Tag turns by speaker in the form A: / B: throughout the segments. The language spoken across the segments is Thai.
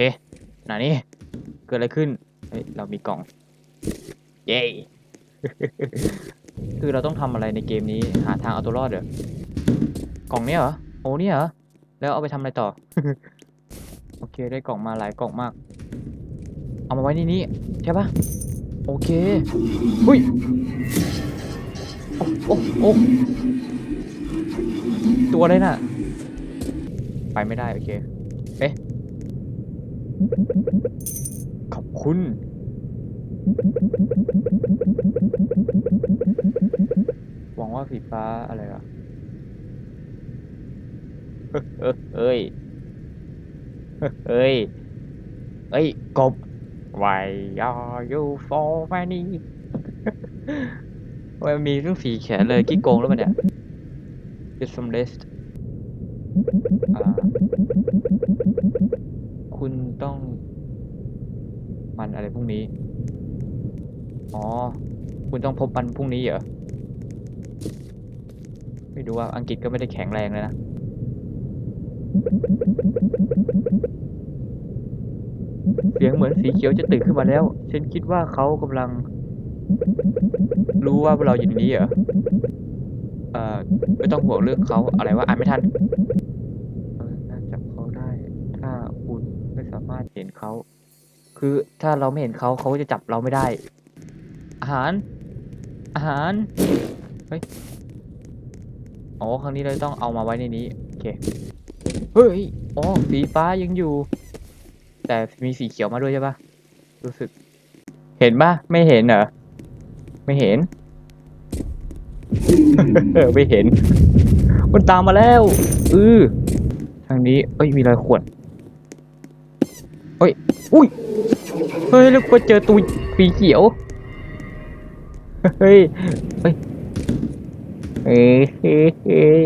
A: เอ๊ะไหนนี่เกิดอะไรขึ้นเฮ้ยเรามีกล่อง เย้คือเราต้องทำอะไรในเกมนี้หาทางเอาตัวรอดเหรอกล่องเนี้ยเหรอโอ้เนี่ยเหรอแล้วเอาไปทำอะไรต่อ โอเคได้กล่องมาหลายกล่องมาก เอามาไว้ในนี้ใช่ปะโอเคหุ้ยโอ้โอ้ตัวอะไรน่ะ ไปไม่ได้ โอเค ขอบคุณ หวังว่าสีฟ้าอะไรอะเฮ้ยเอ้ย เฮ้ยเอ้ย กบ Why are you for many มันมีเรื่องสีแขนเลย กี้โกงแล้วมันเนี่ย Get some rest คุณต้อง มันอะไรพรุ่งนี้ อ๋อ คุณต้องพบมันพรุ่งนี้เหรอ ไม่รู้ว่าอังกฤษก็ไม่ได้แข็งแรงเลยนะ เสียงเหมือนสีเขียวจะตื่นขึ้นมาแล้ว ฉันคิดว่าเขากำลัง รู้ว่าเราอยู่ในนี้เหรอ เอ่อ ไม่ต้องห่วงเรื่องเขาอะไรว่าอ่านไม่ทันเออน่าจับเขาได้ ถ้าคุณไม่สามารถเห็นเขา คือถ้าเราไม่เห็นเขาเขาจะจับเราไม่ได้ อาหาร อาหาร เฮ้ย อ๋อ ครั้งนี้เราต้องเอามาไว้ในนี้ โอเค เฮ้ย อ๋อ สีฟ้ายังอยู่ แต่มีสีเขียวมาด้วยใช่ปะรู้สึก เห็นปะไม่เห็นเหรอ ไม่เห็น ไม่เห็น มันตามมาแล้ว อือทางนี้ เอ้ย มีรอยขวด เฮ้ย อุ้ย เฮ้ยแล้วก็เจอตัวสีเขียวเฮ้ยเฮ้ย เฮ้ยเฮ้ย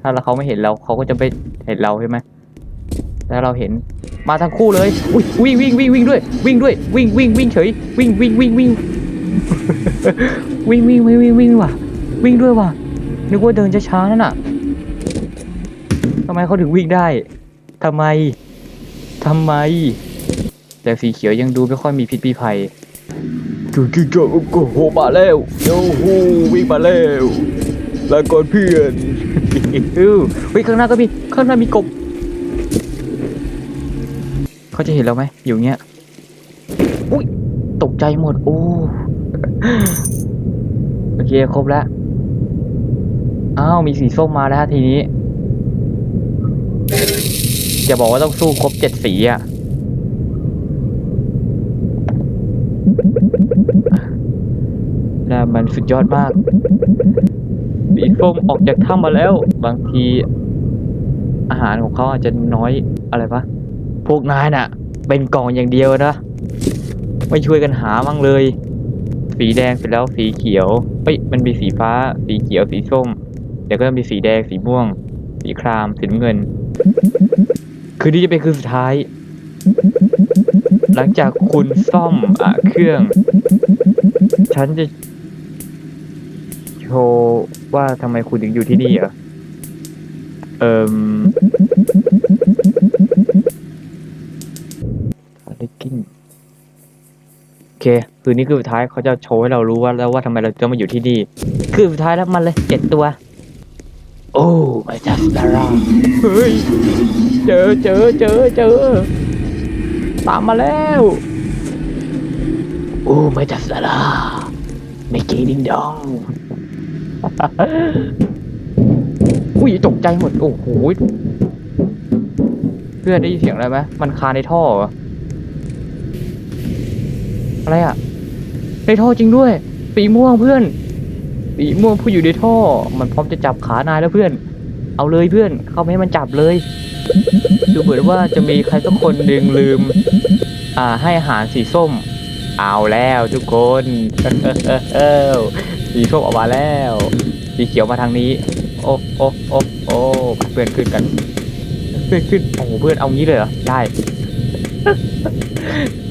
A: ถ้าเราเขาไม่เห็นเราเขาก็จะไม่เห็นเราใช่ไหมถ้าเราเห็นมาทั้งคู่เลยอุ้ยวิ่งวิ่งวิ่งวิ่งด้วย วิ่งด้วย วิ่งวิ่งวิ่งเฉย วิ่งวิ่งวิ่งวิ่งวิ่งวิ่งวิ่งวิ่งวิ่งว่ะ วิ่งด้วยว่ะนึกว่าเดินช้าๆนั่นน่ะทำไมเขาถึงวิ่งได้ทำไม ทำไม แต่สีเขียวยังดูไม่ค่อยมีพิษมีภัยคือคือก็ก็โหมาแล้วโอ้โหวิ่งมาแล้วลาก่อนเพื่อนอื้อเฮ้ยข้างหน้าก็มีข้างหน้ามีกบเขาจะเห็นเราไหมอยู่เงี้ยอุ้ยตกใจหมดโอ้โอเคครบแล้วอ้าวมีสีส้มมาแล้วทีนี้ จะบอกว่าต้องสู้ครบเจ็ดสีอะน่ามันสุดยอดมากสีส้มออกจากถ้ำมาแล้ว บางที อาหารของเขาอาจจะน้อยอะไรปะพวกนายน่ะ เป็นกล่องอย่างเดียวนะ ไม่ช่วยกันหามั่งเลย สีแดงเสร็จแล้วสีเขียวเฮ้ยมันมีสีฟ้า สีเขียวสีส้ม เดี๋ยวก็มีสีแดงสีม่วง สีครามสีน้ำเงิน คืนนี้จะเป็นคืนสุดท้าย หลังจากคุณซ่อมอะเครื่อง ฉันจะ โชว์ว่าทำไมคุณถึงอยู่ที่นี่เหรอเอ่มทาร์กิ้งโอเค คืนนี้คือสุดท้ายเขาจะโชว์ให้เรารู้ว่าแล้วว่าทำไมเราจะมาอยู่ที่นี่ คือสุดท้ายแล้วมันเลยเจ็ดตัว โอ้ไม่จัสดาราเฮ้ย เจอเจอเจอเจอ ตามมาแล้วโอ้ไม่จัสดาราไม่กีดิงดอง อุ้ยตกใจหมด โอ้โหเพื่อนได้ยินเสียงอะไรไหมมันคาในท่ออะไรอะในท่อจริงด้วย สีม่วงเพื่อน สีม่วงผู้อยู่ในท่อ มันพร้อมจะจับขานายแล้วเพื่อน เอาเลยเพื่อน เข้าไปให้มันจับเลย ดูเหมือนว่าจะมีใครสักคนหนึ่งลืม อ่าให้อาหารสีส้ม เอาแล้วทุกคนสีส้มออกมาแล้ว สีเขียวมาทางนี้ โอ้โอ้โอ้โอ้เพื่อนขึ้นกัน เพื่อนขึ้นโอ้โหเพื่อนเอางี้เลยเหรอได้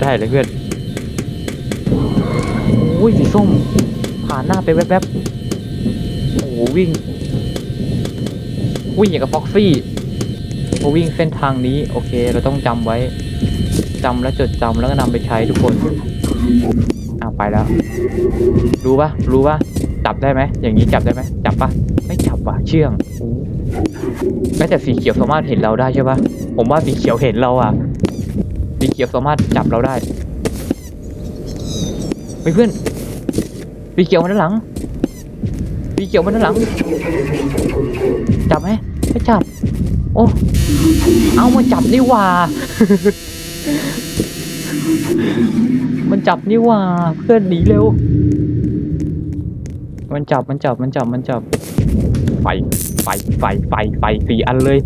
A: ได้เลยเพื่อนโอ้ยสีส้ม ผ่านหน้าไปแวบๆโอ้วิ่งวิ่งอย่างกับฟ็อกซี่ พอวิ่งเส้นทางนี้ โอเค เราต้องจำไว้จำและจดจำแล้วก็นำไปใช้ทุกคนอ้าวไปแล้ว รู้ปะรู้ปะจับได้ไหมอย่างนี้จับได้ไหมจับปะไม่จับว่ะเชื่องแม้แต่สีเขียวสามารถเห็นเราได้ใช่ปะผมว่าสีเขียวเห็นเราอะสีเขียวสามารถจับเราได้เฮ้ยเพื่อนสีเขียวมาด้านหลังสีเขียวมาด้านหลัง จับไหมไม่จับ โอ้เอามาจับนี่ว่า มันจับนี่ว่า เพื่อนหนีเร็ว มันจับมันจับมันจับมันจับไฟไฟไฟไฟไฟสี่อันเลย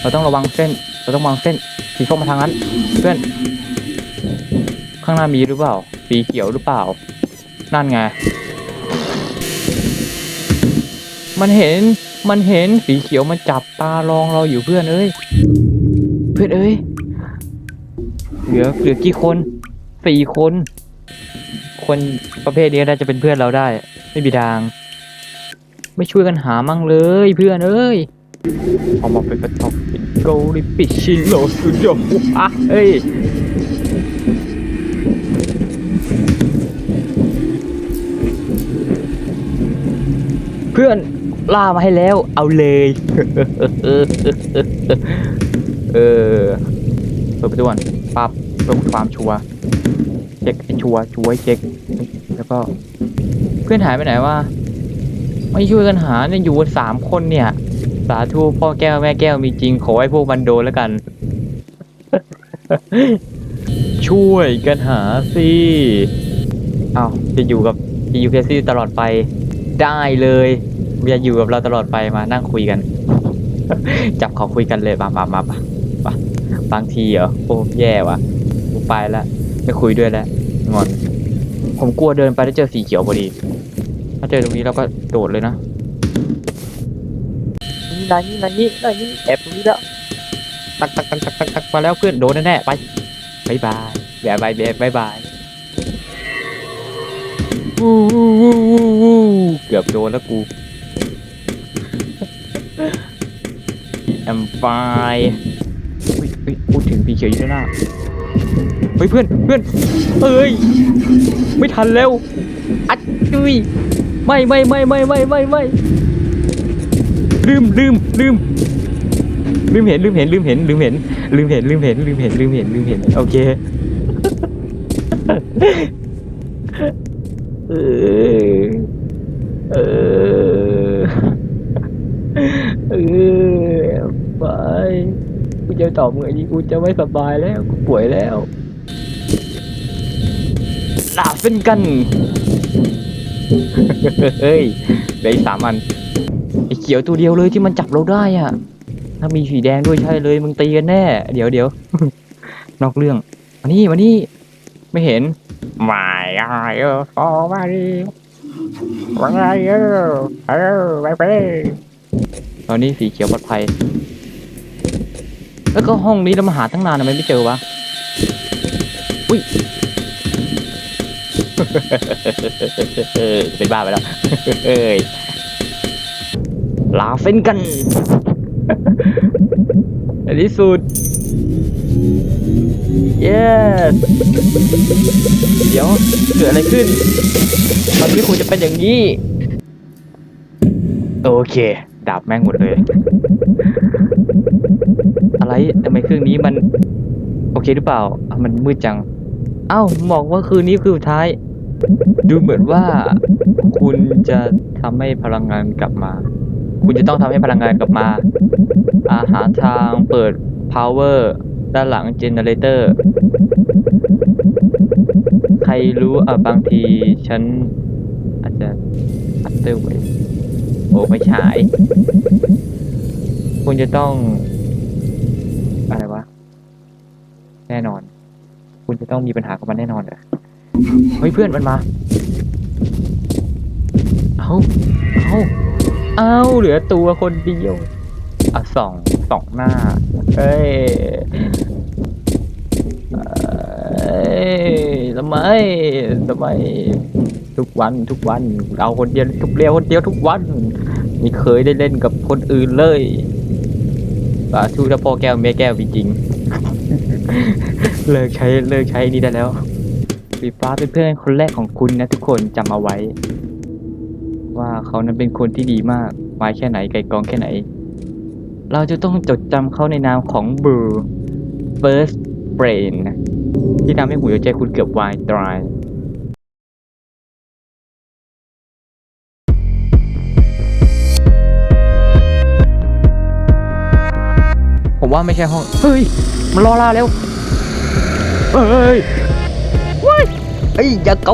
A: เราต้องระวังเส้น เราต้องวางเส้น สีส้มมาทางนั้น เพื่อน ข้างหน้ามีหรือเปล่า สีเขียวหรือเปล่า นั่นไง มันเห็น มันเห็นสีเขียวมันจับตารองเราอยู่เพื่อนเอ้ย เพื่อนเอ้ย เหลือเหลือกี่คนสี่คน คนประเภทนี้น่าจะเป็นเพื่อนเราได้ ไม่มีทาง ไม่ช่วยกันหามั่งเลยเพื่อนเอ้ยออกมาเป็นกระทอกเป็นโกลิปิชิโลสุดยอดอะเอ้ยเพื่อน ล่ามาให้แล้ว เอาเลย เออเปิดประตูก่อนปั๊บเพื่อความชัวเช็คชัวชัวร์ให้เช็ค แล้วก็ เพื่อนหายไปไหนวะไม่ช่วยกันหาเนี่ยอยู่กันสามคนเนี่ย สาธุพ่อแก้วแม่แก้วมีจริงขอให้พวกมันโดนแล้วกัน ช่วยกันหาสิเอาจะอยู่กับจะอยู่แคซี่ตลอดไปได้เลย อย่าอยู่กับเราตลอดไปมานั่งคุยกัน จับเขาคุยกันเลยมามามามามาบางทีเหรอโอ้แย่ว่ะกูไปแล้วไม่คุยด้วยแล้วงอน ผมกลัวเดินไปแล้วเจอสีเขียวพอดี ถ้าเจอตรงนี้เราก็โดดเลยนะนี่นะนี่นะนี่นะนี่แอบตรงนี้แล้วตักตักตักตักตักตักมาแล้วเพื่อนโดนแน่ๆไปบายบายแบบบายแบบบายบายวู้วู้วู้วู้วู้เกือบโดนแล้วกู แอมไฟเฮ้ยเฮ้ยพูดถึงสีเขียวอยู่ด้านหน้าเฮ้ยเพื่อนเพื่อนเอ้ยไม่ทันแล้วอัดดุยไม่ไม่ไม่ไม่ไม่ไม่ไม่ลืมลืมลืมลืมเห็นลืมเห็นลืมเห็นลืมเห็นลืมเห็นลืมเห็นลืมเห็นลืมเห็นลืมเห็นโอเคเอออเออไปกู จะตอบไงดีกูจะไม่สบายแล้วกูป่วยแล้วลาเป็นกัน เฮ้ยเหลืออีกสามอันไอเขียวตัวเดียวเลยที่มันจับเราได้อะ ถ้ามีสีแดงด้วยใช่เลยมึงตีกันแน่ เดี๋ยวเดี๋ยวนอกเรื่องมานี่มานี่ไม่เห็นไม่อะไรเออฟอมาดิว่าไงเออเออไปไปตอนนี้สีเขียวปลอดภัย แล้วก็ห้องนี้เรามาหาตั้งนานทำไมไม่เจอวะ อุ้ย เป็นบ้าไปแล้วเอ้ยลาเฟ้นกันในที่สุด yes เดี๋ยวเกิดอะไรขึ้นมันไม่ควรจะเป็นอย่างนี้ โอเค ดาบแม่งหมดเลย อะไรทำไมเครื่องนี้มัน โอเคหรือเปล่า มันมืดจัง เอ้าบอกว่าคืนนี้คือสุดท้าย ดูเหมือนว่า คุณจะทำให้พลังงานกลับมา คุณจะต้องทำให้พลังงานกลับมา อาหาทางเปิด power ด้านหลัง generator ใครรู้อะบางทีฉันอาจจะอัตเตอร์ไว้โอ้ไม่ใช่คุณจะต้อง แน่นอน คุณจะต้องมีปัญหากับมันแน่นอนเหรอเฮ้ยเพื่อนมันมา เอาเอาเอาเหลือตัวคนเดียวอะสองสองหน้า เอ้ยเอ้ยทำไมทำไม ทุกวันทุกวันเอาคนเดียวทุกเดียวคนเดียวทุกวันไม่เคยได้เล่นกับคนอื่นเลยเสาธุถ้าพ่อแก้วแม่แก้วจริงๆ เลิกใช้เลิกใช้นี่ได้แล้วสีฟ้าเป็นเพื่อนคนแรกของคุณนะทุกคนจำเอาไว้ ว่าเขานั้นเป็นคนที่ดีมากไม้แค่ไหนไกลกองแค่ไหน เราจะต้องจดจำเขาในนามของบู First Brain นที่ทำให้หัวใจคุณเกือบวายตาย ผมว่าไม่ใช่ห้อง เฮ้ย มันรอลาแล้วเฮ้ยเว้ยเฮ้ยอย่าเกา